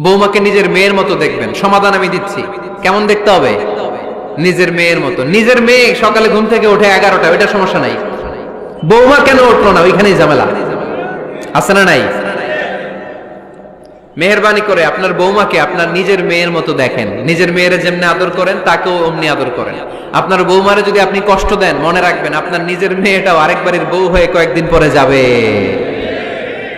বৌমাকে নিজের মেয়ের মতো দেখবেন। সমাধান আমি দিচ্ছি। কেমন দেখতে হবে? নিজের মেয়ের মতো। নিজের মেয়ে সকালে ঘুম থেকে ওঠে এগারোটা, ওইটা সমস্যা নাই। বৌমা কেন উঠল না? ওইখানেই ঝামেলা। আছে না নাই? মেহরবানি করে আপনার বৌমাকে আপনার নিজের মেয়ের মতো দেখেন। নিজের মেয়ের যেমনি আদর করেন, তাকেও অমনি আদর করেন। আপনার বৌমারে যদি আপনি কষ্ট দেন, মনে রাখবেন আপনার নিজের মেয়েটাও আরেকবারের বউ হয়ে কয়েকদিন পরে যাবে।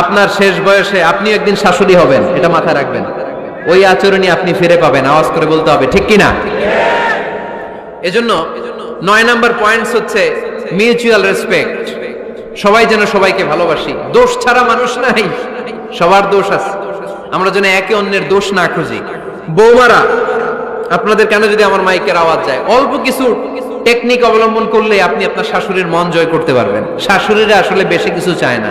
আপনার শেষ বয়সে আপনি একদিন শাশুড়ি হবেন, এটা মাথায় রাখবেন। ওই আচরণই আপনি ফিরে পাবেন, আওয়াজ করে বলতে হবে, ঠিক কি না এজন্য নয় নাম্বার পয়েন্টস হচ্ছে মিউচুয়াল রেসপেক্ট সবাই যেন সবাইকে ভালোবাসি। দোষ ছাড়া মানুষ নাই, সবার দোষ আছে। আমরা যেন একে অন্যের দোষ না খুঁজি। বৌমারা, আপনাদের কেন যদি আমার মাইকের আওয়াজ যায়? অল্প কিছু টেকনিক অবলম্বন করলে আপনি আপনার শাশুড়ির মন জয় করতে পারবেন। শাশুড়িরা আসলে বেশি কিছু চায় না।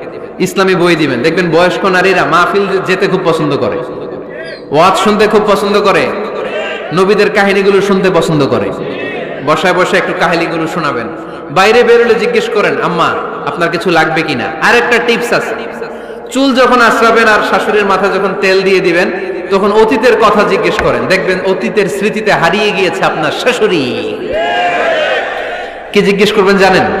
ইসলামী বই দিবেন। দেখবেন বয়স্ক নারীরা মাহফিল যেতে খুব পছন্দ করে। ওয়াজ শুনতে খুব পছন্দ করে। নবীদের কাহিনীগুলো শুনতে পছন্দ করে। বসায় বসে একটু কাহিনীগুলো শোনাবেন। বাইরে বেরোলে জিজ্ঞেস করেন, আম্মা, আপনার কিছু লাগবে কিনা? আর একটা টিপস আছে। চুল যখন আশ্রাবেন আর শাশুড়ির মাথা যখন তেল দিয়ে দিবেন, তখন অতীতের কথা জিজ্ঞেস করেন। দেখবেন অতীতের স্মৃতিতে হারিয়ে গিয়েছে আপনার শাশুড়ি। কি জিজ্ঞেস করবেন জানেন?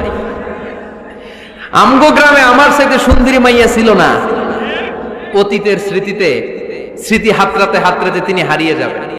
আমগো গ্রামে আমার সাথে সুন্দরী মাইয়া ছিল না। অতীতের স্মৃতিতে, স্মৃতি হাতরাতে হাতরাতে তিনি হারিয়ে যাবেন।